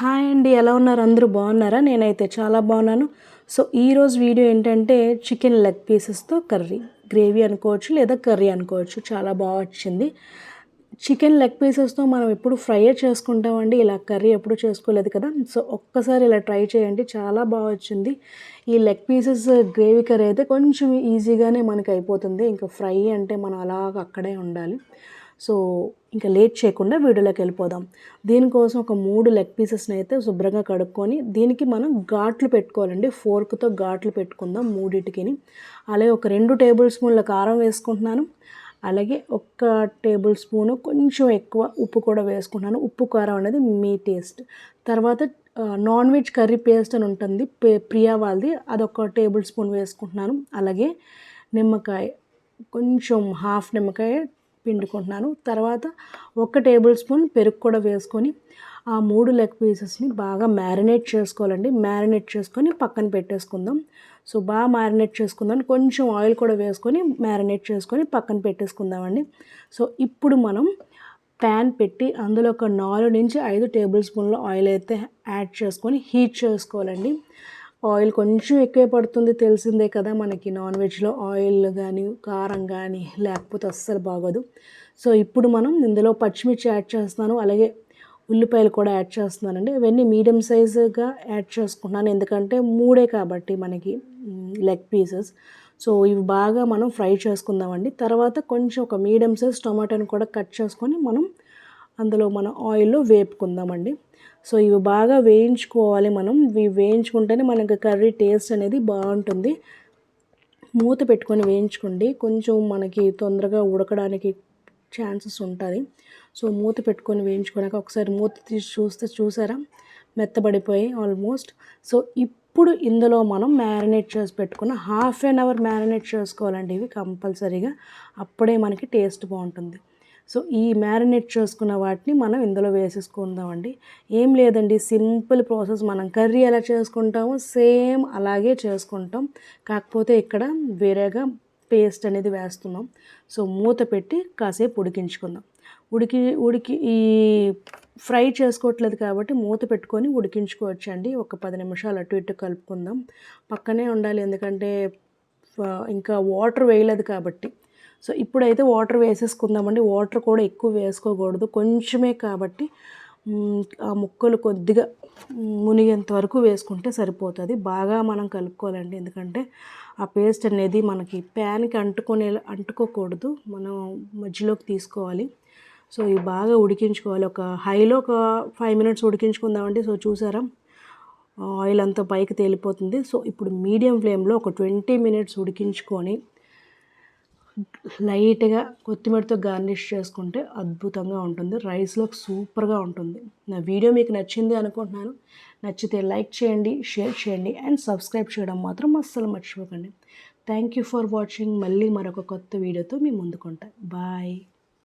Hi అండి ఎలా ఉన్నారు? అందరూ బాగున్నారా? నేనైతే చాలా బాగున్నాను. సో ఈరోజు వీడియో ఏంటంటే చికెన్ లెగ్ పీసెస్తో కర్రీ. గ్రేవీ అనుకోవచ్చు లేదా కర్రీ అనుకోవచ్చు. చాలా బాగా వచ్చింది. చికెన్ లెగ్ పీసెస్తో మనం ఎప్పుడు ఫ్రై చేసుకుంటామండి. ఇలా కర్రీ ఎప్పుడు చేసుకోలేదు కదా. సో ఒక్కసారి ఇలా ట్రై చేయండి. చాలా బాగా వచ్చింది. ఈ లెగ్ పీసెస్ గ్రేవీ కర్రీ అయితే కొంచెం ఈజీగానే మనకి అయిపోతుంది ఇంకా ఫ్రై అంటే మనం అలాగ అక్కడే ఉండాలి. సో ఇంకా లేట్ చేయకుండా వీడియోలోకి వెళ్ళిపోదాం. దీనికోసం ఒక మూడు లెగ్ పీసెస్ని అయితే శుభ్రంగా కడుక్కొని దీనికి మనం ఘాట్లు పెట్టుకోవాలండి. ఫోర్క్తో ఘాట్లు పెట్టుకుందాం మూడింటికి అలాగే ఒక రెండు టేబుల్ స్పూన్ల కారం వేసుకుంటున్నాను. అలాగే ఒక్క టేబుల్ స్పూను కొంచెం ఎక్కువ ఉప్పు కూడా వేసుకుంటున్నాను. ఉప్పు కారం అనేది మీ టేస్ట్. తర్వాత నాన్ వెజ్ కర్రీ పేస్ట్ అని ఉంటుంది. పే ప్రియా వాళ్ళది. అదొక టేబుల్ స్పూన్ వేసుకుంటున్నాను. అలాగే నిమ్మకాయ కొంచెం హాఫ్ నిమ్మకాయ పిండుకుంటున్నాను. తర్వాత ఒక టేబుల్ స్పూన్ పెరుగు కూడా వేసుకొని ఆ మూడు లెగ్ పీసెస్ని బాగా మ్యారినేట్ చేసుకోవాలండి. మ్యారినేట్ చేసుకొని పక్కన పెట్టేసుకుందాం. సో బాగా మ్యారినేట్ చేసుకుందాం. కొంచెం ఆయిల్ కూడా వేసుకొని మ్యారినేట్ చేసుకొని పక్కన పెట్టేసుకుందామండి. సో ఇప్పుడు మనం ప్యాన్ పెట్టి అందులో ఒక నాలుగు నుంచి ఐదు టేబుల్ స్పూన్ల ఆయిల్ అయితే యాడ్ చేసుకొని హీట్ చేసుకోవాలండి. ఆయిల్ కొంచెం ఎక్కువ పడుతుంది తెలిసిందే కదా మనకి నాన్ వెజ్లో ఆయిల్ కానీ కారం కానీ లేకపోతే అస్సలు బాగోదు. సో ఇప్పుడు మనం ఇందులో పచ్చిమిర్చి యాడ్ చేస్తున్నాను. అలాగే ఉల్లిపాయలు కూడా యాడ్ చేస్తున్నానండి. ఇవన్నీ మీడియం సైజుగా యాడ్ చేసుకుంటున్నాను. ఎందుకంటే మూడే కాబట్టి మనకి లెగ్ పీసెస్. సో ఇవి బాగా మనం ఫ్రై చేసుకుందామండి. తర్వాత కొంచెం ఒక మీడియం సైజ్ టొమాటోని కూడా కట్ చేసుకొని మనం అందులో మనం ఆయిల్లో వేపుకుందామండి. సో ఇవి బాగా వేయించుకోవాలి మనం. ఇవి వేయించుకుంటేనే మనకు కర్రీ టేస్ట్ అనేది బాగుంటుంది. మూత పెట్టుకొని వేయించుకోండి. కొంచెం మనకి తొందరగా ఉడకడానికి ఛాన్సెస్ ఉంటుంది సో మూత పెట్టుకొని వేయించుకున్నాక ఒకసారి మూత తీసి చూస్తే చూసారా? మెత్తబడిపోయి ఆల్మోస్ట్. సో ఇప్పుడు ఇందులో మనం మ్యారినేట్ చేసి పెట్టుకున్న హాఫ్ అన్ అవర్ మ్యారినేట్ చేసుకోవాలండి ఇవి కంపల్సరీగా. అప్పుడే మనకి టేస్ట్ బాగుంటుంది. సో ఈ మ్యారినేట్ చేసుకున్న వాటిని మనం ఇందులో వేసేసుకుందామండి. ఏం లేదండి సింపుల్ ప్రాసెస్. మనం కర్రీ ఎలా చేసుకుంటామో సేమ్ అలాగే చేసుకుంటాం. కాకపోతే ఇక్కడ వేరేగా పేస్ట్ అనేది వేస్తున్నాం. సో మూత పెట్టి కాసేపు ఉడికించుకుందాం. ఉడికి ఉడికి ఈ ఫ్రై చేసుకోవట్లేదు కాబట్టి మూత పెట్టుకొని ఉడికించుకోవచ్చండి. ఒక పది నిమిషాలు అటు ఇటు కలుపుకుందాం. పక్కనే ఉండాలి ఎందుకంటే ఇంకా వాటర్ వేయలేదు కాబట్టి. సో ఇప్పుడైతే వాటర్ వేసేసుకుందామండి. వాటర్ కూడా ఎక్కువ వేసుకోకూడదు. కొంచెమే కాబట్టి ఆ ముక్కలు కొద్దిగా మునిగేంత వరకు వేసుకుంటే సరిపోతుంది. బాగా మనం కలుపుకోవాలండి. ఎందుకంటే ఆ పేస్ట్ అనేది మనకి ప్యాన్కి అంటుకునే అంటుకోకూడదు. మనం మధ్యలోకి తీసుకోవాలి. సో ఇవి బాగా ఉడికించుకోవాలి. ఒక హైలో ఒక ఫైవ్ మినిట్స్ ఉడికించుకుందామండి. సో చూసారా? ఆయిల్ అంతా పైకి తేలిపోతుంది. సో ఇప్పుడు మీడియం ఫ్లేమ్లో ఒక ట్వంటీ మినిట్స్ ఉడికించుకొని లైట్గా కొత్తిమీరతో గార్నిష్ చేసుకుంటే అద్భుతంగా ఉంటుంది. రైస్లో సూపర్గా ఉంటుంది. నా వీడియో మీకు నచ్చింది అనుకుంటున్నాను. నచ్చితే లైక్ చేయండి షేర్ చేయండి అండ్ సబ్స్క్రైబ్ చేయడం మాత్రం అస్సలు మర్చిపోకండి. Thank you for watching. మళ్ళీ మరొక కొత్త వీడియోతో మీ ముందుకుంటా. బాయ్.